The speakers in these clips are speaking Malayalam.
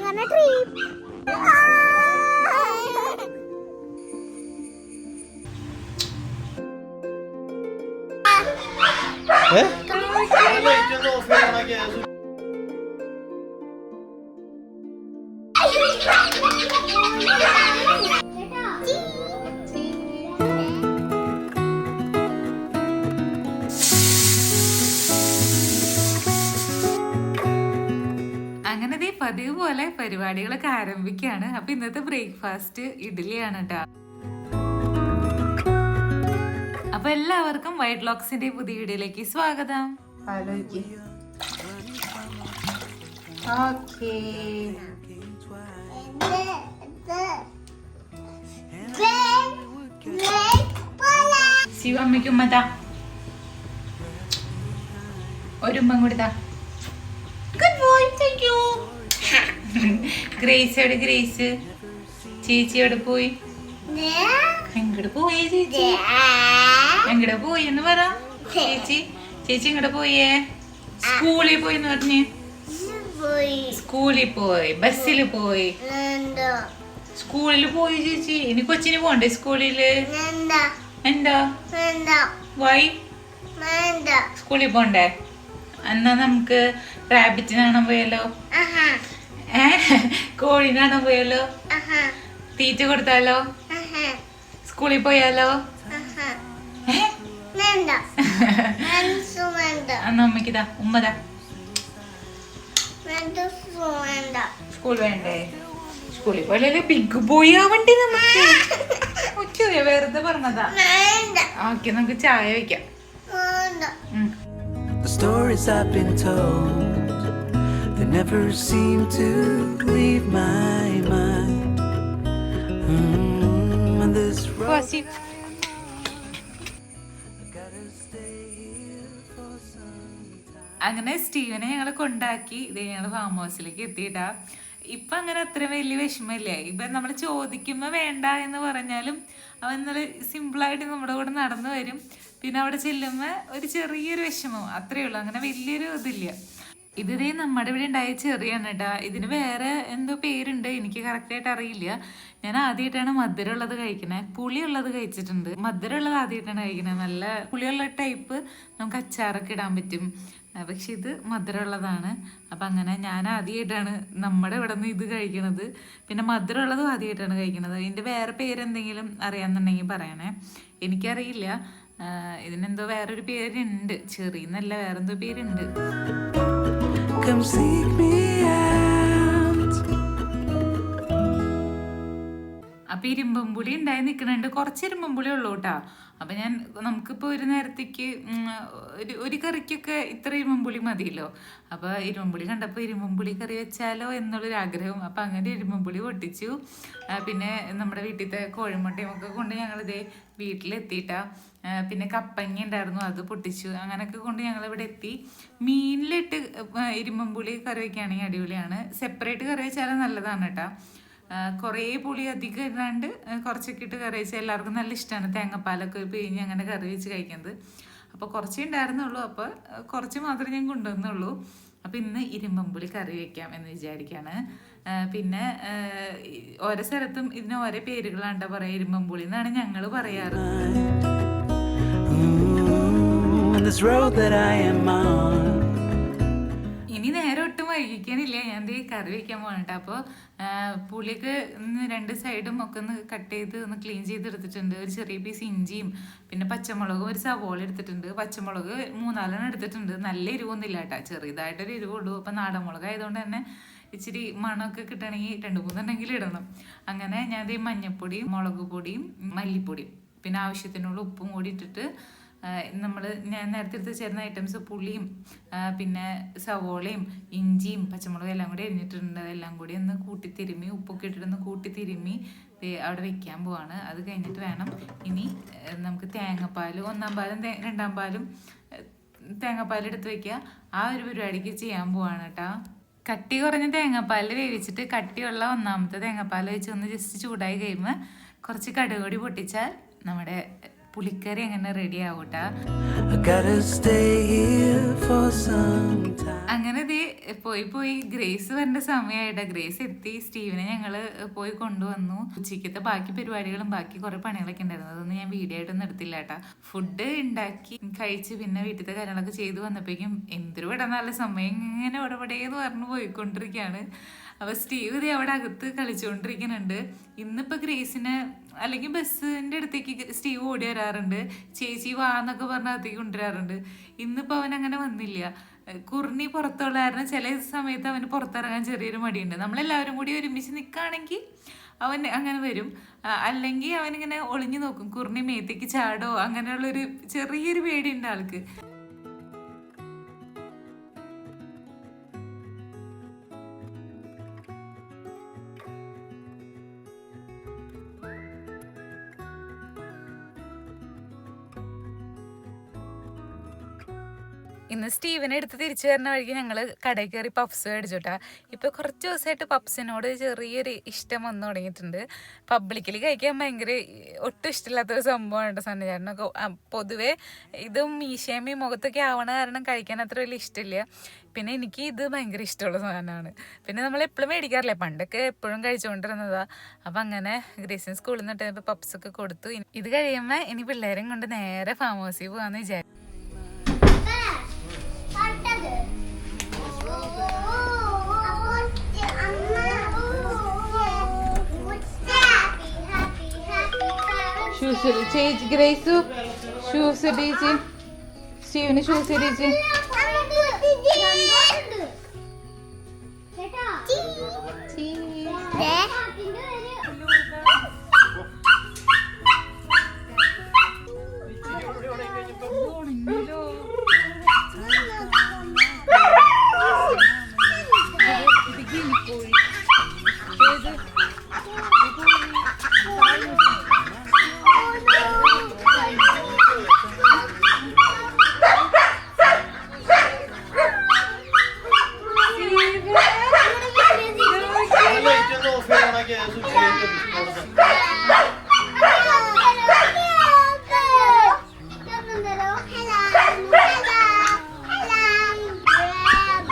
going on a trip. ഏ അങ്ങനെ ദേ പതിവ് പോലെ പരിപാടികളൊക്കെ ആരംഭിക്കുകയാണ് അപ്പൊ ഇന്നത്തെ ബ്രേക്ക്ഫാസ്റ്റ് ഇഡ്ഡലിയാണ് കേട്ടോ അപ്പൊ എല്ലാവർക്കും വൈറ്റ് ലോക്സിന്റെ പുതിയ വീഡിയോയിലേക്ക് സ്വാഗതം. ശിവമ്മയ്ക്കുമ്മതാ ഒരുമ്മ കൊടുത്താ good boy thank you Grace എവിടെ ഗ്രേസ് ചേച്ചി എവിടെ പോയി? എങ്ങോട്ട് പോയി ചേച്ചി. എങ്ങോട്ട് പോയി എന്ന് പറ. ചേച്ചി ചേച്ചി എങ്ങോട്ട് പോയേ? സ്കൂളിൽ പോയി എന്ന് പറഞ്ഞേ. സ്കൂളിൽ പോയി ബസ്സിൽ പോയി. സ്കൂളിൽ പോയി ചേച്ചി. ഇനി കൊച്ചിന് പോണ്ടേ സ്കൂളിൽ എന്താ? വൈ? സ്കൂളിൽ പോണ്ടേ? എന്നാ നമുക്ക് റാബിറ്റിനെ കാണാൻ പോയാലോ ഏ? കോഴിനെ കാണാൻ പോയാലോ തീറ്റ കൊടുത്താലോ? സ്കൂളിൽ പോയാലോ? അമ്മക്കിതാ ഉമ്മതാ സ്കൂൾ വേണ്ടേ? സ്കൂളിൽ പോയാലേ ബിഗ് ബോയ് ആവണ്ടേ നമുക്ക്? ഉച്ചയോ? വെറുതെ പറഞ്ഞതാ. ഓക്കെ നമുക്ക് ചായ വെക്കാം. The stories I've been told, they never seem to leave my mind. Mm, and this road വാസി അങ്ങനെ സ്റ്റീവനെ ഞങ്ങൾ കൊണ്ടാക്കി ഇത് ഞങ്ങൾ ഫാം ഹൗസിലേക്ക് എത്തിയിട്ടാ. ഇപ്പൊ അങ്ങനെ അത്ര വലിയ വിഷമമില്ല. ഇപ്പൊ നമ്മൾ ചോദിക്കുമ്പോ വേണ്ട എന്ന് പറഞ്ഞാലും അവൻ നല്ല സിമ്പിളായിട്ട് നമ്മുടെ കൂടെ നടന്നു വരും. പിന്നെ അവിടെ ചെല്ലുമ്പോ ഒരു ചെറിയൊരു വിഷമം. അത്രേ ഉള്ളൂ. അങ്ങനെ വലിയൊരു ഇതില്ല. ഇത് നമ്മുടെ ഇവിടെ ഉണ്ടായ ചെറിയാണ് കേട്ടാ ഇതിന് വേറെ എന്തോ പേരുണ്ട് എനിക്ക് കറക്റ്റായിട്ട് അറിയില്ല. ഞാൻ ആദ്യമായിട്ടാണ് കഴിക്കണേ. പുളിയുള്ളത് കഴിച്ചിട്ടുണ്ട്. മധുരമുള്ളത് ആദ്യമായിട്ടാണ് കഴിക്കണത് നല്ല പുളിയുള്ള ടൈപ്പ് നമുക്ക് അച്ചാറൊക്കെ ഇടാൻ പറ്റും. പക്ഷെ ഇത് മധുരമുള്ളതാണ് അപ്പം അങ്ങനെ ഞാൻ ആദ്യമായിട്ടാണ് നമ്മുടെ ഇവിടെ നിന്ന് ഇത് കഴിക്കണത്. പിന്നെ മധുരമുള്ളതും ആദ്യമായിട്ടാണ് കഴിക്കണത്. ഇതിന്റെ വേറെ പേരെന്തെങ്കിലും അറിയാമെന്നുണ്ടെങ്കിൽ പറയണേ. എനിക്കറിയില്ല. ഇതിനെന്തോ വേറൊരു പേരുണ്ട്. ചെറിയെന്നല്ല വേറെന്തോ പേരുണ്ട്. Come seek me out. അപ്പൊ ഇരുമ്പമ്പുളി ഉണ്ടായി നിൽക്കുന്നുണ്ട് കുറച്ച് ഉള്ളൂ കേട്ടാ അപ്പൊ ഞാൻ നമുക്കിപ്പോ ഒരു നേരത്തേക്ക് ഒരു ഒരു കറിക്കൊക്കെ ഇത്ര ഇരുമ്പുളി മതിയല്ലോ? അപ്പൊ ഇരുമ്പുളി കണ്ടപ്പോൾ ഇരുമ്പുളി കറി വെച്ചാലോ എന്നുള്ളൊരു ആഗ്രഹം അപ്പൊ അങ്ങനെ ഇരുമ്പുളി പൊട്ടിച്ചു. പിന്നെ നമ്മുടെ വീട്ടിലത്തെ കോഴിമുട്ടയും ഒക്കെ കൊണ്ട് ഞങ്ങൾ ഇതേ വീട്ടിലെത്തിയിട്ടാ പിന്നെ കപ്പങ്ങ ഉണ്ടായിരുന്നു അത് പൊട്ടിച്ചു. അങ്ങനെയൊക്കെ കൊണ്ട് ഞങ്ങൾ ഇവിടെ എത്തി. മീനിലിട്ട് ഇരുമ്പുളി കറി വയ്ക്കുകയാണെങ്കിൽ അടിപൊളിയാണ്. സെപ്പറേറ്റ് കറി വെച്ചാലും നല്ലതാണ് കേട്ടോ. കുറേ പുളി അധികം ഇടാണ്ട് കുറച്ചൊക്കെ ഇട്ട് കറി വെച്ചാൽ എല്ലാവർക്കും നല്ല ഇഷ്ടമാണ് തേങ്ങാപ്പാലൊക്കെ പിഴിഞ്ഞ് അങ്ങനെ കറി വെച്ച് കഴിക്കുന്നത്. അപ്പോൾ കുറച്ചേ ഉണ്ടായിരുന്നുള്ളൂ. അപ്പോൾ കുറച്ച് മാത്രമേ ഞാൻ കൊണ്ടുവന്നുള്ളൂ. അപ്പോൾ ഇന്ന് ഇരുമ്പമ്പുളി കറി വയ്ക്കാം എന്ന് വിചാരിക്കുകയാണ് പിന്നെ ഓരോ സ്ഥലത്തും ഇതിന് ഓരോ പേരുകളാണ് പറയുക ഇരുമ്പമ്പുളി എന്നാണ് ഞങ്ങൾ പറയാറ്. This road that I am on. വൈകിക്കാനില്ല ഞാൻ ഈ കറി വെക്കാൻ പോകണട്ടോ അപ്പോൾ പുളിക്ക് രണ്ട് സൈഡും ഒക്കെ ഒന്ന് കട്ട് ചെയ്ത് ഒന്ന് ക്ലീൻ ചെയ്ത് എടുത്തിട്ടുണ്ട് ഒരു ചെറിയ പീസ് ഇഞ്ചിയും പിന്നെ പച്ചമുളകും ഒരു സവോള എടുത്തിട്ടുണ്ട്. പച്ചമുളക് മൂന്നാലെണ്ണം എടുത്തിട്ടുണ്ട്. നല്ല എരിവൊന്നുമില്ല കേട്ടോ ചെറിയതായിട്ടൊരു എരിവുള്ളൂ. അപ്പം നാടൻ മുളക് ആയതുകൊണ്ട് തന്നെ ഇച്ചിരി മണമൊക്കെ കിട്ടണമെങ്കിൽ രണ്ട് മൂന്നെണ്ണെങ്കിലും ഇടണം. അങ്ങനെ ഞാൻ ദേ മഞ്ഞപ്പൊടിയും മുളക് പൊടിയും മല്ലിപ്പൊടിയും പിന്നെ ആവശ്യത്തിനുള്ള ഉപ്പും കൂടി ഇട്ടിട്ട് നമ്മൾ ഞാൻ നേരത്തെ എടുത്ത് ചേർന്ന ഐറ്റംസ് പുളിയും പിന്നെ സവോളയും ഇഞ്ചിയും പച്ചമുളകും എല്ലാം കൂടി അരിഞ്ഞിട്ടുണ്ട്. എല്ലാം കൂടി ഒന്ന് കൂട്ടി തിരുമ്മി ഉപ്പൊക്കെ ഇട്ടിട്ടൊന്ന് കൂട്ടി തിരുമ്മി അവിടെ വെക്കാൻ പോവാണ്. അത് കഴിഞ്ഞിട്ട് വേണം ഇനി നമുക്ക് തേങ്ങാപ്പാൽ ഒന്നാം പാലും രണ്ടാം പാലും തേങ്ങാപ്പാൽ എടുത്ത് വെക്കുക. ആ ഒരു പരിപാടിക്ക് ചെയ്യാൻ പോവാണ് കേട്ടോ. കട്ടി കുറഞ്ഞ തേങ്ങാപ്പാൽ വേവിച്ചിട്ട് കട്ടിയുള്ള ഒന്നാമത്തെ തേങ്ങാപ്പാൽ വെച്ച് ഒന്ന് ജസ്റ്റ് ചൂടായി കഴിയുമ്പോൾ കുറച്ച് കടുകൊടി പൊട്ടിച്ചാൽ നമ്മുടെ പുളിക്കറി അങ്ങനെ റെഡി ആവൂട്ടാ. അങ്ങനെ ദേ പോയി പോയി ഗ്രേസ് വരേണ്ട സമയമായിട്ട് ഗ്രേസ് എത്തി സ്റ്റീവിനെ ഞങ്ങൾ പോയി കൊണ്ടുവന്നു. ഉച്ചയ്ക്കത്തെ ബാക്കി പരിപാടികളും ബാക്കി കുറേ പണികളൊക്കെ ഉണ്ടായിരുന്നു. അതൊന്നും ഞാൻ വീഡിയോ ആയിട്ടൊന്നും എടുത്തില്ല കേട്ടാ ഫുഡ് ഉണ്ടാക്കി കഴിച്ച് പിന്നെ വീട്ടിലത്തെ കാര്യങ്ങളൊക്കെ ചെയ്തു വന്നപ്പോഴേക്കും എന്തൊരു ഇവിടെ നല്ല സമയം ഇങ്ങനെ ഉടപടേന്ന് പറഞ്ഞു പോയിക്കൊണ്ടിരിക്കുകയാണ്. അപ്പൊ സ്റ്റീവ് ഇതേ അവിടെ അകത്ത് കളിച്ചുകൊണ്ടിരിക്കുന്നുണ്ട്. ഇന്നിപ്പോ ഗ്രേസിനെ അല്ലെങ്കിൽ ബസ്സിന്റെ അടുത്തേക്ക് സ്റ്റീവ് ഓടി വരാറുണ്ട്. ചേച്ചി വാ എന്നൊക്കെ പറഞ്ഞ അകത്തേക്ക് കൊണ്ടുവരാറുണ്ട്. ഇന്നിപ്പോ അവൻ അങ്ങനെ വന്നില്ല. കുറിനി പുറത്തുള്ള കാരണം ചില സമയത്ത് അവന് പുറത്തിറങ്ങാൻ ചെറിയൊരു മടിയുണ്ട്. നമ്മളെല്ലാവരും കൂടി ഒരുമിച്ച് നിൽക്കുകയാണെങ്കിൽ അവൻ അങ്ങനെ വരും. അല്ലെങ്കിൽ അവനിങ്ങനെ ഒളിഞ്ഞു നോക്കും. കുർണി മേത്തേക്ക് ചാടോ? അങ്ങനെയുള്ളൊരു ചെറിയൊരു പേടിയുണ്ട് ആൾക്ക്. ഇന്ന് സ്റ്റീവനെ എടുത്ത് തിരിച്ചു വരുന്ന വഴിക്ക് ഞങ്ങൾ കടയിൽ കയറി പപ്സ് മേടിച്ചോട്ടാ. ഇപ്പൊ കുറച്ച് ദിവസമായിട്ട് പപ്സിനോട് ചെറിയൊരു ഇഷ്ടം വന്നു തുടങ്ങിയിട്ടുണ്ട്. പബ്ലിക്കിൽ കഴിക്കാൻ ഭയങ്കര ഒട്ടും ഇഷ്ടമില്ലാത്ത ഒരു സംഭവമാണ് സന്നിചാരനൊക്കെ പൊതുവേ ഇതും മീശയും ഈ മുഖത്തൊക്കെ ആവണ കാരണം കഴിക്കാൻ അത്ര വലിയ ഇഷ്ടമില്ല. പിന്നെ എനിക്ക് ഇത് ഭയങ്കര ഇഷ്ടമുള്ള സാധനമാണ്. പിന്നെ നമ്മൾ എപ്പോഴും മേടിക്കാറില്ല? പണ്ടൊക്കെ എപ്പോഴും കഴിച്ചുകൊണ്ടിരുന്നതാ. അപ്പം അങ്ങനെ ഗ്രീസിൻ സ്കൂളിൽ നിന്ന് ഇപ്പോൾ പപ്സൊക്കെ കൊടുത്തു. ഇത് കഴിയുമ്പോൾ ഇനി പിള്ളേരും കൊണ്ട് നേരെ ഫാം ഹൗസിൽ പോകാമെന്ന് വിചാരിച്ചു. ഷൂസ് ചേച്ചി ഗ്രേസു. ഷൂസ് ഇടിച്ച്. സ്റ്റീവിന് ഷൂസ് ഇടിച്ച്.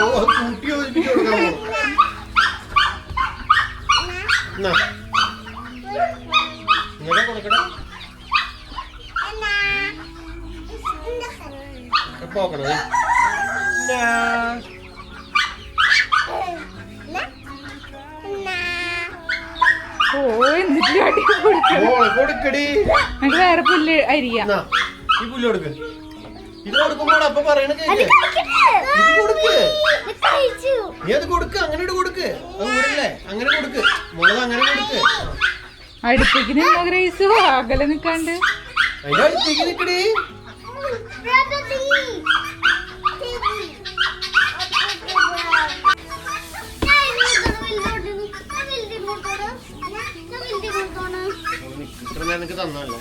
കൂട്ടി യോജിപ്പിച്ച് കൊടുക്കാൻ ഇങ്ങനെ കൊടുക്കണേ. നമുക്ക് വേറെ പുല്ല് അരിയാ. ഈ പുല്ല് കൊടുക്ക്. ഇത് കൊടുക്കുമ്പോൾ അപ്പൊ പറയണ കൊടുക്ക് നീ അത് കൊടുക്ക് അങ്ങനെ കൊടുക്ക് അത് ഊരല്ലേ അങ്ങനെ കൊടുക്ക് മുളക് അങ്ങനെ കൊടുക്ക് അടുപ്പിക്കുന്നില്ല ഗ്രേസ് അകലെ നിക്കാണ്ട് അതിന്റെ അടുത്തേക്ക് നിക്കടി ഇത്ര നേരം നിനക്ക് തന്നല്ലേ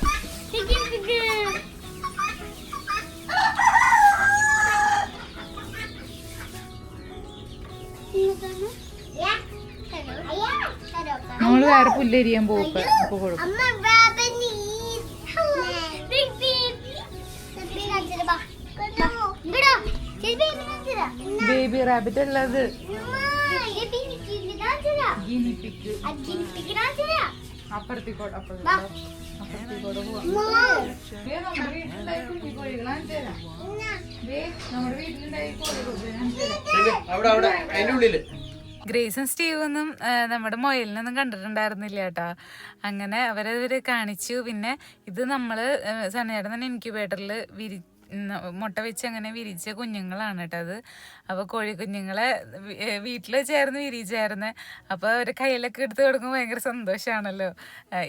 ഈ പുല്ലരിയാൻ കിളി കാണിച്ചുതരാം. ഗിനിപ്പിക്ക്. ആ ഗിനിപ്പിക്ക് കാണിച്ചുതരാം. അപ്പുറത്തേക്കോട്ട്. അപ്പുറത്തേക്കോട്ട് പോവാം. നമ്മുടെ വീട്ടിലുണ്ടായ ഗ്രേസും സ്റ്റീവൊന്നും നമ്മുടെ മൊയലിനൊന്നും കണ്ടിട്ടുണ്ടായിരുന്നില്ല കേട്ടോ. അങ്ങനെ അവരവര് കാണിച്ചു. പിന്നെ ഇത് നമ്മൾ സനേടൻ തന്നെ ഇൻക്യുബേറ്ററിൽ വിരി മുട്ട വെച്ച് അങ്ങനെ വിരിച്ച കുഞ്ഞുങ്ങളാണ് കേട്ടോ അത് അപ്പോൾ കോഴി കുഞ്ഞുങ്ങളെ വീട്ടിൽ ചേർന്ന് വിരിച്ചായിരുന്നു അപ്പോൾ ഒരു കയ്യിലൊക്കെ എടുത്ത് കൊടുക്കുമ്പോൾ ഭയങ്കര സന്തോഷമാണല്ലോ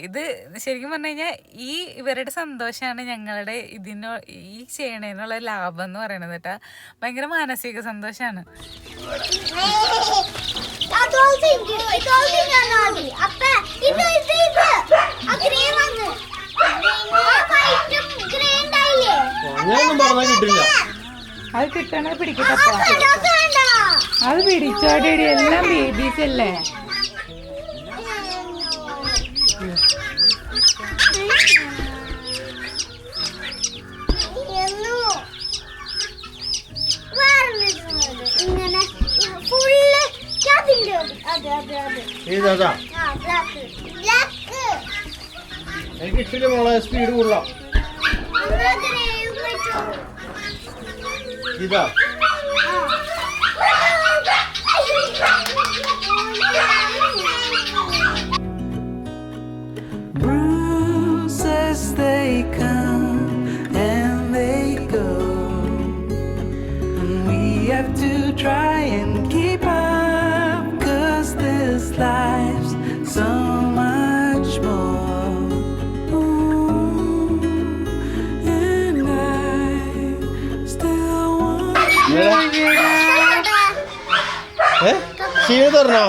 ഇത് ശരിക്കും പറഞ്ഞു കഴിഞ്ഞാൽ ഈ ഇവരുടെ സന്തോഷമാണ് ഞങ്ങളുടെ ഇതിനോ ഈ ചെയ്യണതിനുള്ള ലാഭം എന്ന് പറയുന്നത് കേട്ടോ ഭയങ്കര മാനസിക സന്തോഷമാണ്. അപ്പ, ഇത്, ഇത്, ഇത്. അങ്ങനെയൊന്നും കിട്ടില്ല. അത് കിട്ടണത് പിടിക്കട്ടപ്പോ അത് പിടിച്ചോടെടി എല്ലാം ബേബീസ് അല്ലേ ഏതാ ആ ബ്ലാക്ക് ബ്ലാക്ക് എനിക്ക് ഇഷ്ടമില്ല മോളെ സ്പീഡ് കൂടുതലാ. ഇതാ Bruises ക്ഷീണ തുറന്നോ?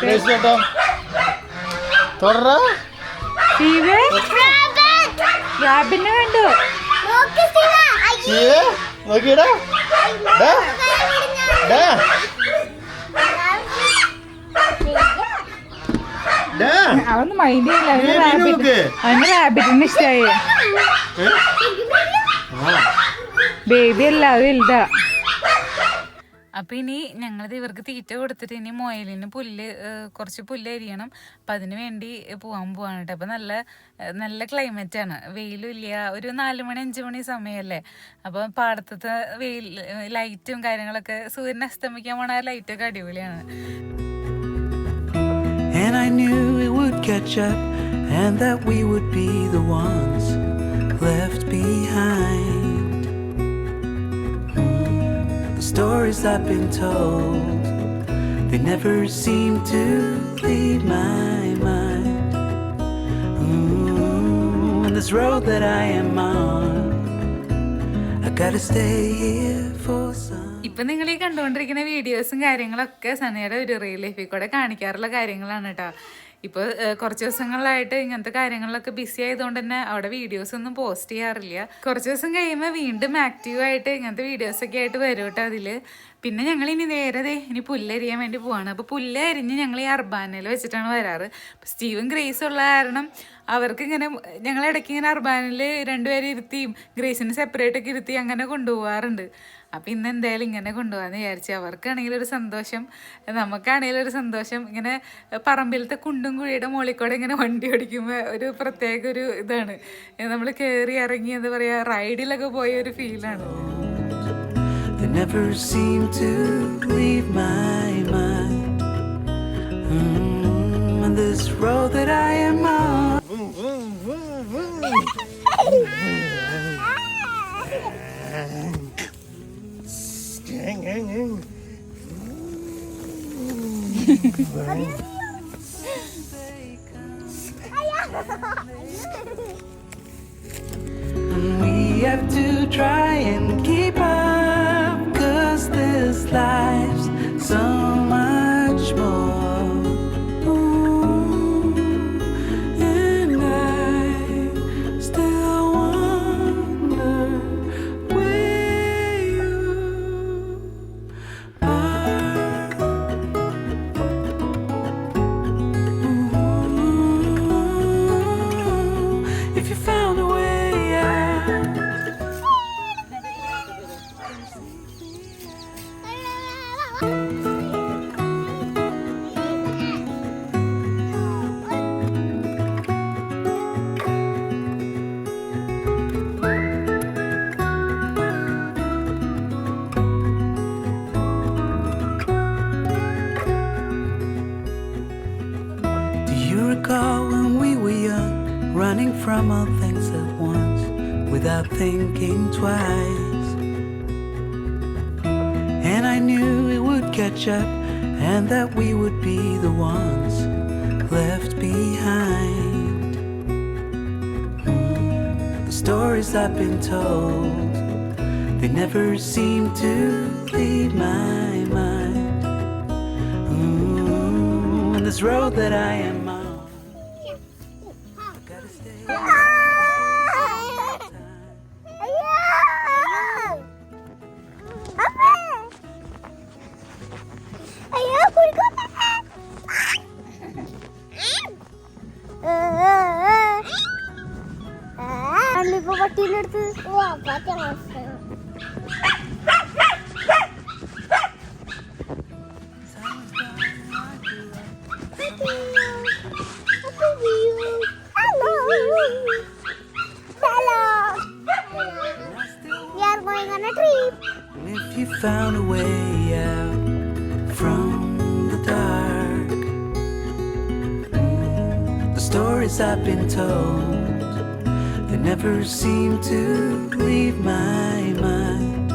ഗ്രേസ് കണ്ടു. നോക്കിയടാ. അവന്ന് മൈൻഡ് ചെയ്യില്ല അവന് റാബിറ്റിന്? ആ. ബേബി അല്ലാതെ വലുതാ അപ്പൊ ഇനി ഞങ്ങളിത് ഇവർക്ക് തീറ്റ കൊടുത്തിട്ട് ഇനി മൊയലിന് പുല്ല് കുറച്ച് പുല്ല് അരിയണം. അപ്പൊ അതിന് വേണ്ടി പോവാൻ പോവാണ് കേട്ടോ. അപ്പൊ നല്ല നല്ല ക്ലൈമറ്റ് ആണ്. വെയിലും ഇല്ല. ഒരു നാല് മണി അഞ്ചു മണി സമയമല്ലേ അപ്പൊ പാടത്തത്തെ വെയിൽ ലൈറ്റും കാര്യങ്ങളൊക്കെ സൂര്യൻ അസ്തമിക്കാൻ പോണ ആ ലൈറ്റൊക്കെ അടിപൊളിയാണ്. And I knew it would catch up and that we would be the ones left behind. Stories I've been told, they never seem to leave my mind. Ooh, on this road that I am on, I gotta stay here for some. ഇപ്പം നിങ്ങൾ ഈ കണ്ടുകൊണ്ടിരിക്കുന്ന വീഡിയോസും കാര്യങ്ങളൊക്കെ സനയുടെ ഒരു റിയൽ ലൈഫിൽ കൂടെ കാണിക്കാറുള്ള കാര്യങ്ങളാണ് കേട്ടോ ഇപ്പോൾ കുറച്ച് ദിവസങ്ങളിലായിട്ട് ഇങ്ങനത്തെ കാര്യങ്ങളിലൊക്കെ ബിസി ആയതുകൊണ്ട് തന്നെ അവിടെ വീഡിയോസ് ഒന്നും പോസ്റ്റ് ചെയ്യാറില്ല. കുറച്ച് ദിവസം കഴിയുമ്പോൾ വീണ്ടും ആക്റ്റീവായിട്ട് ഇങ്ങനത്തെ വീഡിയോസൊക്കെ ആയിട്ട് വരും കേട്ടോ അതിൽ പിന്നെ ഞങ്ങൾ ഇനി നേരെ ഇനി പുല്ലരിയാൻ വേണ്ടി പോവാണ്. അപ്പോൾ പുല്ല് അരിഞ്ഞ് ഞങ്ങൾ ഈ അർബാനയിൽ വെച്ചിട്ടാണ് വരാറ്. സ്റ്റീവൻ ഗ്രേസ് ഉള്ള കാരണം അവർക്ക് ഇങ്ങനെ ഞങ്ങൾ ഇടയ്ക്ക് ഇങ്ങനെ അർബാനിൽ രണ്ടുപേരെ ഇരുത്തിയും ഗ്രേസിനെ സെപ്പറേറ്റ് ഒക്കെ ഇരുത്തി അങ്ങനെ കൊണ്ടുപോകാറുണ്ട് അപ്പം ഇന്ന് എന്തായാലും ഇങ്ങനെ കൊണ്ടുപോകാന്ന് വിചാരിച്ചു അവർക്കാണെങ്കിലും ഒരു സന്തോഷം നമുക്കാണെങ്കിലും ഒരു സന്തോഷം ഇങ്ങനെ പറമ്പിലത്തെ കുണ്ടും കുഴിയുടെ മുകളിൽ കൂടെ ഇങ്ങനെ വണ്ടി ഓടിക്കുമ്പോൾ ഒരു പ്രത്യേക ഒരു ഇതാണ് നമ്മൾ കയറി ഇറങ്ങി എന്താ പറയുക റൈഡിലൊക്കെ പോയ ഒരു ഫീലാണ് never seem to leave my mind. Mm, on this road that I am on. We have to try and keep up, cause this life's so from all things at once without thinking twice? And I knew it would catch up and that we would be the ones left behind. Hmm, The stories I've been told, they never seem to leave my mind. Mm, and this road that I am I've been told, they never seem to leave my mind.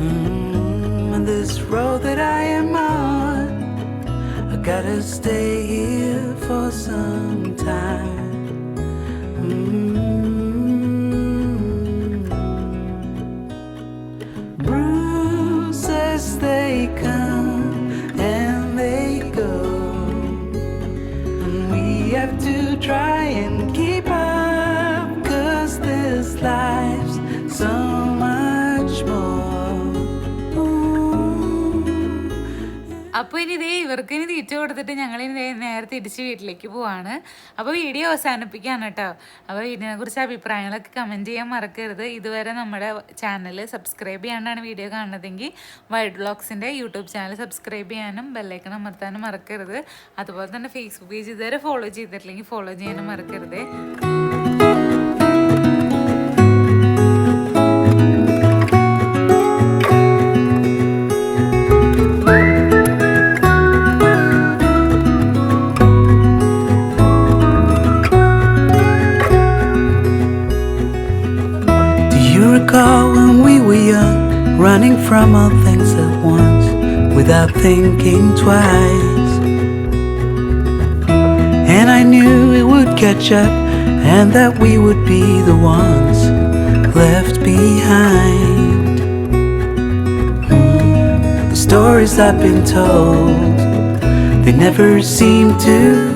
Mm, And this road that I am on, I gotta stay here for some time. അപ്പോൾ ഇനി ഇതേ ഇവർക്ക് ഇനി തീറ്റ കൊടുത്തിട്ട് ഞങ്ങൾ ഇനി നേരെ തിരിച്ച് വീട്ടിലേക്ക് പോവാണ്. അപ്പോൾ വീഡിയോ അവസാനിപ്പിക്കുകയാണ് കേട്ടോ. അപ്പോൾ ഇതിനെക്കുറിച്ച് അഭിപ്രായങ്ങളൊക്കെ കമന്റ് ചെയ്യാൻ മറക്കരുത്. ഇതുവരെ നമ്മുടെ ചാനൽ സബ്സ്ക്രൈബ് ചെയ്യാണ്ടാണ് വീഡിയോ കാണുന്നതെങ്കിൽ വൈഡ് ബ്ലോഗ്സിന്റെ യൂട്യൂബ് ചാനൽ സബ്സ്ക്രൈബ് ചെയ്യാനും ബെല്ലൈക്കൺ അമർത്താനും മറക്കരുത്. അതുപോലെ തന്നെ ഫേസ്ബുക്ക് പേജ് ഇതുവരെ ഫോളോ ചെയ്തിട്ടില്ലെങ്കിൽ ഫോളോ ചെയ്യാനും മറക്കരുത്. From all things at once, without thinking twice? And I knew it would catch up, and that we would be the ones left behind. The stories I've been told, they never seem to